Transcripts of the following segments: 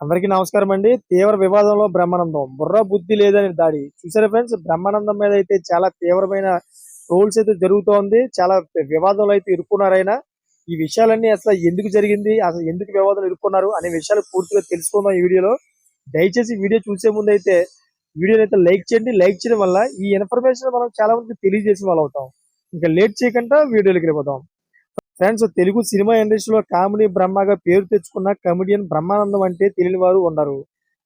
అందరికీ నమస్కారం అండి. తీవ్ర వివాదంలో బ్రహ్మానందం. బుర్ర బుద్ధి లేదని దాడి. చూసారా ఫ్రెండ్స్ బ్రహ్మానందం మీద అయితే చాలా తీవ్రమైన రోల్స్ అయితే జరుగుతోంది. చాలా వివాదంలో అయితే ఇరుక్కున్నారైనా ఈ విషయాలన్నీ అసలు ఎందుకు జరిగింది? అసలు ఎందుకు వివాదాలు ఇరుక్కున్నారు? అనే విషయాలు పూర్తిగా తెలుసుకుందాం ఈ వీడియోలో. దయచేసి వీడియో చూసే ముందు అయితే వీడియోని అయితే లైక్ చేయండి. లైక్ చేయడం వల్ల ఈ ఇన్ఫర్మేషన్ మనం చాలా మందికి తెలియజేసిన వాళ్ళు అవుతాం. ఇంకా లేట్ చేయకుండా వీడియోలోకి వెళ్ళిపోతాం ఫ్రెండ్స్ తెలుగు సినిమా ఇండస్ట్రీలో కామెడీ బ్రహ్మగా పేరు తెచ్చుకున్న కమెడియన్ బ్రహ్మానందం అంటే తెలియని వారు ఉండరు.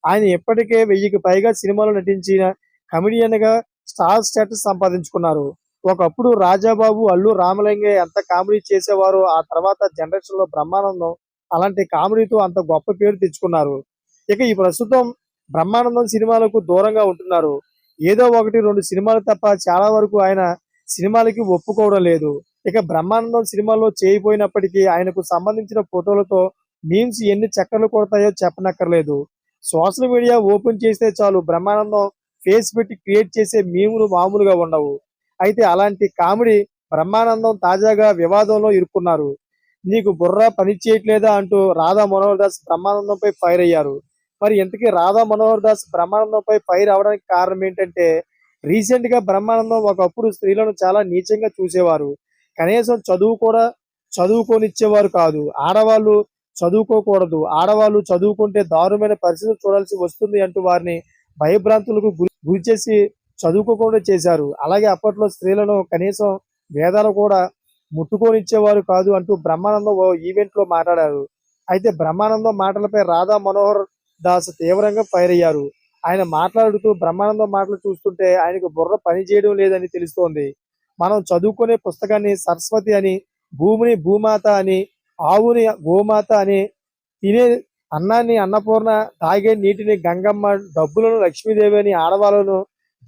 ఆయన ఇప్పటికే వెయ్యికి పైగా సినిమాలు నటించిన కమెడియన్గా స్టార్ స్టేటస్ సంపాదించుకున్నారు. ఒకప్పుడు రాజాబాబు అల్లు రామలింగయ్య ఎంత కామెడీ చేసేవారో ఆ తర్వాత జనరేషన్లో బ్రహ్మానందం అలాంటి కామెడీతో అంత గొప్ప పేరు తెచ్చుకున్నారు. ఇక ఈ ప్రస్తుతం బ్రహ్మానందం సినిమాలకు దూరంగా ఉంటున్నారు. ఏదో ఒకటి రెండు సినిమాలు తప్ప చాలా వరకు ఆయన సినిమాలకి ఒప్పుకోవడం లేదు. ఇక బ్రహ్మానందం సినిమాలో చేయిపోయినప్పటికీ ఆయనకు సంబంధించిన ఫోటోలతో మీమ్స్ ఎన్ని చక్కర్లు కొడతాయో చెప్పనక్కర్లేదు. సోషల్ మీడియా ఓపెన్ చేస్తే చాలు బ్రహ్మానందం ఫేస్ పెట్టి క్రియేట్ చేసే మీములు మామూలుగా ఉండవు. అయితే అలాంటి కామెడీ బ్రహ్మానందం తాజాగా వివాదంలో ఇరుక్కున్నారు. నీకు బుర్ర పని చేయట్లేదా అంటూ రాధా మనోహర్ దాస్ బ్రహ్మానందంపై ఫైర్ అయ్యారు. మరి ఇంతకీ రాధా మనోహర్ దాస్ బ్రహ్మానందంపై ఫైర్ అవడానికి కారణం ఏంటంటే రీసెంట్గా బ్రహ్మానందం ఒకప్పుడు స్త్రీలను చాలా నీచంగా చూసేవారు. కనీసం చదువు కూడా చదువుకొనిచ్చేవారు కాదు. ఆడవాళ్ళు చదువుకోకూడదు. ఆడవాళ్ళు చదువుకుంటే దారుణమైన పరిస్థితులు చూడాల్సి వస్తుంది అంటూ వారిని భయభ్రాంతులకు గురి చేసి చదువుకోకుండా చేశారు. అలాగే అప్పట్లో స్త్రీలను కనీసం వేదాలు కూడా ముట్టుకొనిచ్చేవారు కాదు అంటూ బ్రహ్మానందం ఓ ఈవెంట్లో మాట్లాడారు. అయితే బ్రహ్మానందం మాటలపై రాధా మనోహర్ దాస్ తీవ్రంగా ఫైర్ అయ్యారు. ఆయన మాట్లాడుతూ బ్రహ్మానందం మాటలు చూస్తుంటే ఆయనకు బుర్ర పని చేయడం లేదని తెలుస్తోంది. మనం చదువుకునే పుస్తకాన్ని సరస్వతి అని భూమిని భూమాత అని ఆవుని గోమాత అని తినే అన్నాన్ని అన్నపూర్ణ తాగే నీటిని గంగమ్మ డబ్బులను లక్ష్మీదేవి అని ఆడవాళ్ళను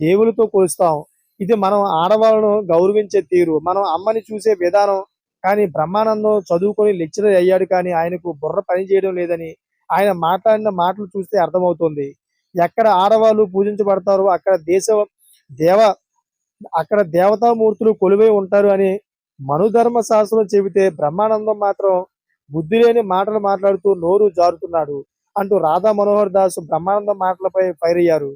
దేవులతో కొలుస్తాం ఇది మనం ఆడవాళ్ళను గౌరవించే తీరు. మనం అమ్మని చూసే విధానం. కానీ బ్రహ్మానందం చదువుకొని లెక్చరర్ అయ్యాడు కానీ ఆయనకు బుర్ర పని చేయడం లేదని ఆయన మాట్లాడిన మాటలు చూస్తే అర్థమవుతుంది. ఎక్కడ ఆడవాళ్ళు పూజించబడతారో అక్కడ దేశ దేవ అక్కడ దేవతామూర్తులు కొలువై ఉంటారు అని మనుధర్మ శాస్త్రం చెబితే బ్రహ్మానందం మాత్రం బుద్ధి లేని మాటలు మాట్లాడుతూ నోరు జారుతున్నాడు అంటూ రాధా మనోహర్ దాస్ బ్రహ్మానందం మాటలపై ఫైర్ అయ్యారు.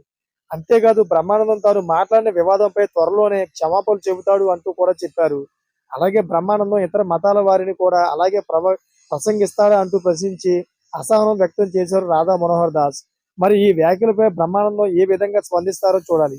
అంతేకాదు బ్రహ్మానందం తాను మాట్లాడిన వివాదంపై త్వరలోనే క్షమాపణలు చెబుతాడు అంటూ కూడా చెప్పారు. అలాగే బ్రహ్మానందం ఇతర మతాల వారిని కూడా అలాగే ప్రవ ప్రసంగిస్తాడా అంటూ ప్రశ్నించి అసహనం వ్యక్తం చేశారు రాధా మనోహర్ దాస్. మరి ఈ వ్యాఖ్యలపై బ్రహ్మానందం ఏ విధంగా స్పందిస్తారో చూడాలి.